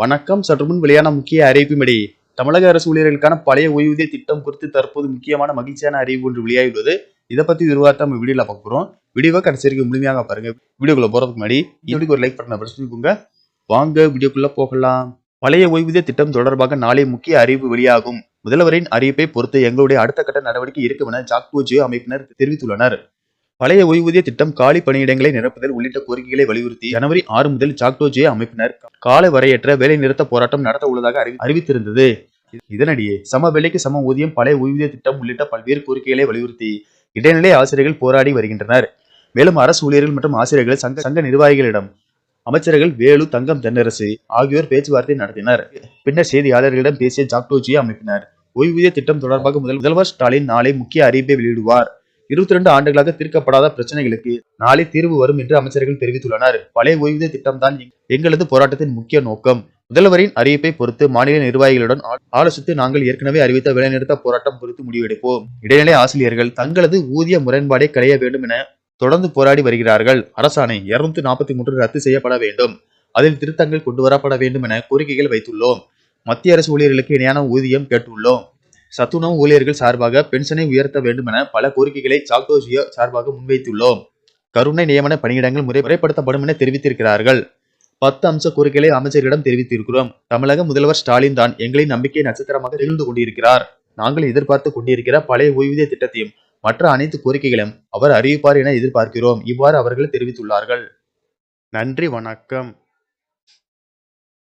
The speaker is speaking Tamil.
வணக்கம். சற்று முன் வெளியான முக்கிய அறிவிப்பின்படி தமிழக அரசு ஊழியர்களுக்கான பழைய ஓய்வூதிய திட்டம் குறித்து தற்போது முக்கியமான மகிழ்ச்சியான அறிவு ஒன்று வெளியாகியுள்ளது. இதை பத்தி விரிவாக நம்ம வீடியோல பார்க்குறோம் வீடியோவை கடைசி வரைக்கும் முழுமையாக பாருங்க. வீடியோக்குள்ள போறதுக்கு முன்னாடி இப்படி ஒரு லைக் பண்ண பிரச்சனைக்குங்க வாங்க வீடியோக்குள்ள போகலாம். பழைய ஓய்வூதிய திட்டம் தொடர்பாக நாளை முக்கிய அறிவு வெளியாகும். முதல்வரின் அறிவிப்பை பொறுத்து எங்களுடைய அடுத்த கட்ட நடவடிக்கை இருக்கும் என ஜாக்டோஜியோ அமைப்பினர் தெரிவித்துள்ளனர். பழைய ஓய்வூதிய திட்டம் காலி பணியிடங்களை நிரப்புதல் உள்ளிட்ட கோரிக்கைகளை வலியுறுத்தி ஜனவரி ஆறு முதல் ஜாக்டோஜியை அமைப்பினர் கால வரையற்ற வேலை நிறுத்த போராட்டம் நடத்த உள்ளதாக அறிவித்திருந்தது. இதனிடையே சம வேலைக்கு சம ஊதியம் பழைய ஓய்வூதிய திட்டம் உள்ளிட்ட பல்வேறு கோரிக்கைகளை வலியுறுத்தி இடைநிலை ஆசிரியர்கள் போராடி வருகின்றனர். மேலும் அரசு ஊழியர்கள் மற்றும் ஆசிரியர்கள் சங்க சங்க நிர்வாகிகளிடம் அமைச்சர்கள் வேலு தங்கம் தென்னரசு ஆகியோர் பேச்சுவார்த்தை நடத்தினர். பின்னர் செய்தியாளர்களிடம் பேசிய ஜாக்டோஜியை அமைப்பினர் ஓய்வூதிய திட்டம் தொடர்பாக முதல் முதல்வர் ஸ்டாலின் நாளை முக்கிய அறிவிப்பை வெளியிடுவார். இருபத்தி ரெண்டு ஆண்டுகளாக தீர்க்கப்படாத பிரச்சனைகளுக்கு நாளை தீர்வு வரும் என்று அமைச்சர்கள் தெரிவித்துள்ளனர். பழைய ஓய்வூதிய திட்டம்தான் எங்களது போராட்டத்தின் முக்கிய நோக்கம். முதல்வரின் அறிவிப்பை பொறுத்து மாநில நிர்வாகிகளுடன் ஆலோசித்து நாங்கள் ஏற்கனவே அறிவித்த வேலைநிறுத்த போராட்டம் குறித்து முடிவெடுப்போம். இடைநிலை ஆசிரியர்கள் தங்களது ஊதிய முரண்பாடை களைய வேண்டும் என தொடர்ந்து போராடி வருகிறார்கள். அரசாணை இருநூத்தி நாற்பத்தி மூன்று ரத்து செய்யப்பட வேண்டும். அதில் திருத்தங்கள் கொண்டு வரப்பட வேண்டும் என கோரிக்கைகள் வைத்துள்ளோம். மத்திய அரசு ஊழியர்களுக்கு இணையான ஊதியம் கேட்டுள்ளோம். சத்துணவு ஊழியர்கள் சார்பாக பென்ஷனை உயர்த்த வேண்டும் என பல கோரிக்கைகளை சாக்டோசியோ சார்பாக முன்வைத்துள்ளோம். கருணை நியமன பணியிடங்கள் முறை முறைப்படுத்தப்படும் என தெரிவித்திருக்கிறார்கள். பத்து அம்ச கோரிக்கைகளை அமைச்சரிடம் தெரிவித்திருக்கிறோம். தமிழக முதல்வர் ஸ்டாலின் தான் எங்களின் நம்பிக்கை நட்சத்திரமாக திகழ்ந்து கொண்டிருக்கிறார். நாங்கள் எதிர்பார்த்து கொண்டிருக்கிற பழைய ஓய்வூதிய திட்டத்தையும் மற்ற அனைத்து கோரிக்கைகளையும் அவர் அறிவிப்பார் என எதிர்பார்க்கிறோம். இவ்வாறு அவர்கள் தெரிவித்துள்ளார்கள். நன்றி வணக்கம்.